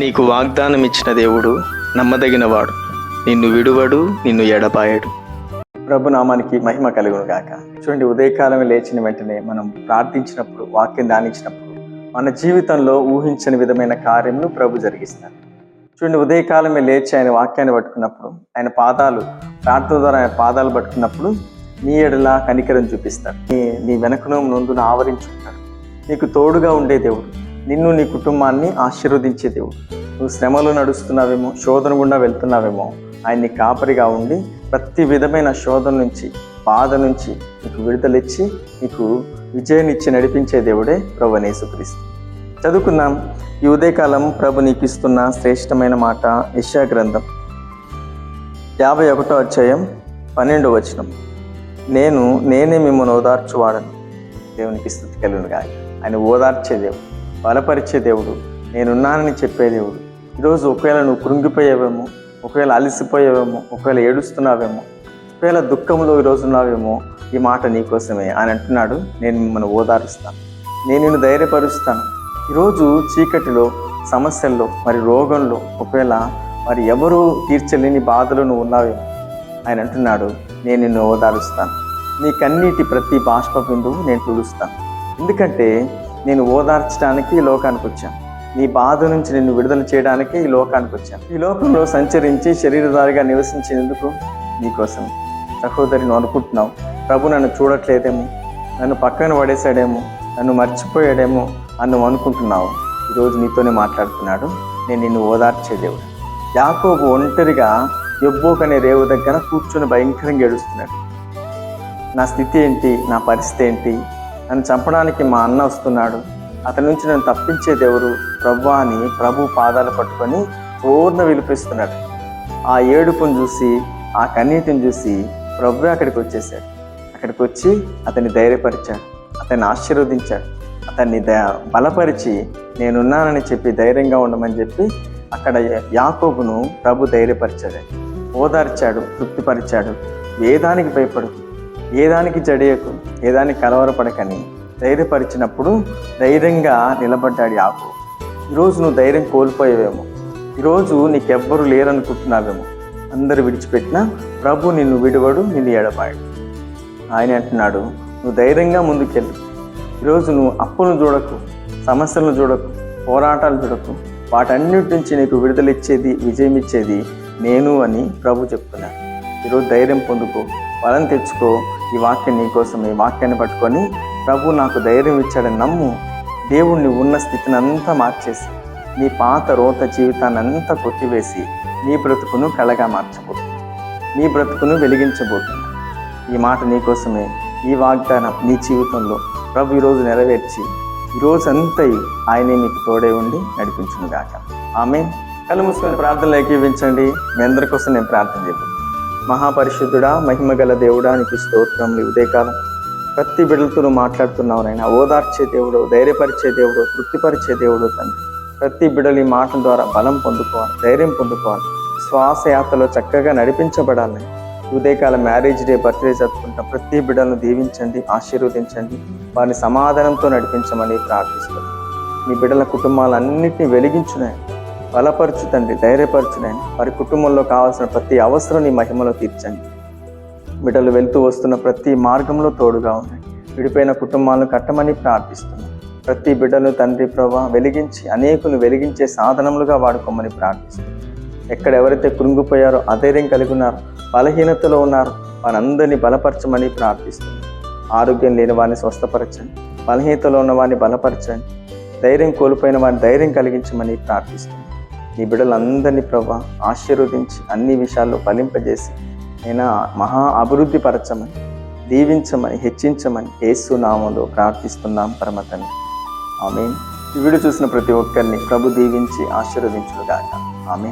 నీకు వాగ్దానం ఇచ్చిన దేవుడు నమ్మదగినవాడు. నిన్ను విడువడు నిన్ను ఎడపాయడు ప్రభు నామానికి మహిమ కలుగును గాక. చూడండి ఉదయకాలం లేచిన వెంటనే మనం ప్రార్థించినప్పుడు వాక్యం దానించినప్పుడు మన జీవితంలో ఊహించని విధమైన కార్యమును ప్రభు జరిగిస్తారు. చూడండి ఉదయకాలమే లేచి ఆయన వాక్యాన్ని పట్టుకున్నప్పుడు ఆయన పాదాలు ప్రార్థన ద్వారా ఆయన పాదాలు పట్టుకున్నప్పుడు నీ ఎడలా కనికరం చూపిస్తాడు నీ నీ వెనకను ముందును ఆవరించుకుంటాడు నీకు తోడుగా ఉండే దేవుడు. నిన్ను నీ కుటుంబాన్ని ఆశీర్వదించే దేవుడు. నువ్వు శ్రమలో నడుస్తున్నావేమో శోధన గుండా వెళ్తున్నావేమో ఆయన్ని కాపరిగా ఉండి ప్రతి విధమైన శోధన నుంచి బాధ నుంచి నీకు విడుదలిచ్చి నీకు విజయాన్నిచ్చి నడిపించే దేవుడే ప్రభు యేసుక్రీస్తు. చదువుకుందాం. ఈ ఉదయకాలం ప్రభు నీకు ఇస్తున్న శ్రేష్టమైన మాట యశా గ్రంథం. యాభై ఒకటో అధ్యాయం పన్నెండో వచనం. నేను నేనే మిమ్మల్ని ఓదార్చువాడను. దేవునికి స్థుతి కలుగునుగా ఆయన ఓదార్చే దేవుడు. బలపరిచే దేవుడు. నేనున్నానని చెప్పే దేవుడు. ఈరోజు ఒకవేళ నువ్వు కృంగిపోయావేమో ఒకవేళ అలసిపోయావేమో ఒకవేళ ఏడుస్తున్నావేమో ఒకవేళ దుఃఖంలో ఈరోజు ఉన్నావేమో ఈ మాట నీకోసమే ఆయన అంటున్నాడు. నేను మిమ్మల్ని ఓదారుస్తాను. నేను నిన్ను ధైర్యపరుస్తాను. ఈరోజు చీకటిలో సమస్యల్లో మరి రోగంలో ఒకవేళ మరి ఎవరూ తీర్చలేని బాధలు నువ్వు ఉన్నావేమో ఆయన అంటున్నాడు. నేను నిన్ను ఓదారుస్తాను. నీ కన్నీటి ప్రతి బాష్ప బిందువు నేను తుడుస్తాను. ఎందుకంటే నేను ఓదార్చడానికి ఈ లోకానికి వచ్చాను. నీ బాధ నుంచి నిన్ను విడుదల చేయడానికి ఈ లోకానికి వచ్చాను. ఈ లోకంలో సంచరించి శరీరధారిగా నివసించేందుకు నీకోసం సహోదరిని అనుకుంటున్నావు. ప్రభు నన్ను చూడట్లేదేమో నన్ను పక్కన పడేశాడేమో నన్ను మర్చిపోయాడేమో అని నువ్వు అనుకుంటున్నావు. ఈరోజు నీతోనే మాట్లాడుతున్నాడు. నేను నిన్ను ఓదార్చే దేవుడు. యాకోబు ఒంటరిగా ఎబ్బోక్ అనే రేవు దగ్గర కూర్చొని భయంకరంగా ఏడుస్తున్నాడు. నా స్థితి ఏంటి? నా పరిస్థితి ఏంటి? నన్ను చంపడానికి మా అన్న వస్తున్నాడు. అతని నుంచి నన్ను తప్పించే ప్రభు అని ప్రభు పాదాలు పట్టుకొని పూర్ణ విలిపిస్తున్నాడు. ఆ ఏడుపును చూసి ఆ కన్నీటిని చూసి ప్రభు అక్కడికి వచ్చేసాడు అక్కడికి వచ్చి అతన్ని ధైర్యపరిచాడు. అతన్ని ఆశీర్వదించాడు. అతన్ని ద బలపరిచి నేనున్నానని చెప్పి ధైర్యంగా ఉండమని చెప్పి అక్కడ యాకోబును ప్రభు ధైర్యపరిచాడు. ఓదార్చాడు తృప్తిపరిచాడు. వేదానికి భయపడుతుంది ఏదానికి జడియకు ఏదానికి కలవరపడకని ధైర్యపరిచినప్పుడు ధైర్యంగా నిలబడ్డాడు యాకు ఈరోజు నువ్వు ధైర్యం కోల్పోయేవేమో. ఈరోజు నీకెవ్వరు లేరనుకుంటున్నావేమో. అందరు విడిచిపెట్టినా ప్రభు నిన్ను విడువడు నిన్ను ఎడబాడు ఆయన అంటున్నాడు నువ్వు ధైర్యంగా ముందుకెళ్ళు. ఈరోజు నువ్వు అప్పులను చూడకు సమస్యలను చూడకు పోరాటాలు చూడకు. వాటన్నిటి నుంచి నీకు విడుదల ఇచ్చేది విజయం ఇచ్చేది నేను అని ప్రభు చెప్తున్నాడు ఈరోజు ధైర్యం పొందుకో. బలం తెచ్చుకో. ఈ వాక్యం నీకోసం ఈ వాక్యాన్ని పట్టుకొని ప్రభు నాకు ధైర్యం ఇచ్చాడని నమ్ము. దేవుణ్ణి ఉన్న స్థితిని అంతా మార్చేసి నీ పాత రోత జీవితాన్ని అంతా కొట్టివేసి నీ బ్రతుకును కళగా మార్చబోతుంది నీ బ్రతుకును వెలిగించబోతుంది ఈ మాట నీకోసమే ఈ వాగ్దానం నీ జీవితంలో ప్రభు ఈరోజు నెరవేర్చి ఈరోజంతా ఆయనే మీకు తోడే ఉండి నడిపించును గాక ఆమె కళ్ళు మూసుకొని ప్రార్థనలు ఏకీవించండి మీ అందరి కోసం నేను ప్రార్థన చేయబోతున్నాను మహాపరిశుద్ధుడా మహిమ గల దేవుడా నీకు స్తోత్రం ఉదయకాలం ప్రతి బిడ్డలతో మాట్లాడుతున్నావు నాయన. ఓదార్చే దేవుడు ధైర్యపరిచే దేవుడు తృప్తిపరిచే దేవుడు తండ్రి. ప్రతి బిడ్డలు ఈ మాటల ద్వారా బలం పొందుకోవాలి ధైర్యం పొందుకోవాలి. శ్వాసయాత్రలో చక్కగా నడిపించబడాలని ఉదయకాల మ్యారేజ్ డే బర్త్డే జరుపుకుంటాం ప్రతి బిడ్డలను దీవించండి ఆశీర్వదించండి. వారిని సమాధానంతో నడిపించమని ప్రార్థిస్తున్నాను మీ బిడ్డల కుటుంబాలన్నింటినీ వెలిగించున్నాయి బలపరచు తండ్రి ధైర్యపరచునని వారి కుటుంబంలో కావాల్సిన ప్రతి అవసరం నీ మహిమలో తీర్చండి. బిడ్డలు వెళ్తూ వస్తున్న ప్రతి మార్గంలో తోడుగా ఉన్నాయి విడిపోయిన కుటుంబాలను కట్టమని ప్రార్థిస్తున్నాను ప్రతి బిడ్డలు తండ్రి ప్రభా వెలిగించి అనేకులు వెలిగించే సాధనములుగా వాడుకోమని ప్రార్థిస్తున్నాను ఎక్కడ ఎవరైతే కృంగిపోయారో అధైర్యం కలిగి ఉన్నారో బలహీనతలో ఉన్నారో వారందరినీ బలపరచమని ప్రార్థిస్తున్నాను ఆరోగ్యం లేని వారిని స్వస్థపరచండి. బలహీనతలో ఉన్న వారిని బలపరచండి. ధైర్యం కోల్పోయిన వారిని ధైర్యం కలిగించమని ప్రార్థిస్తున్నాం. నీ బిడ్డలందరినీ ప్రభా ఆశీర్వదించి అన్ని విషయాల్లో ఫలింపజేసి నేను మహా అభివృద్ధి పరచమని దీవించమని హెచ్చించమని ఏసు నామంలో ప్రార్థిస్తున్నాం పరమతని ఆమె వీడియో చూసిన ప్రతి ఒక్కరిని ప్రభు దీవించి ఆశీర్వదించుగాక ఆమె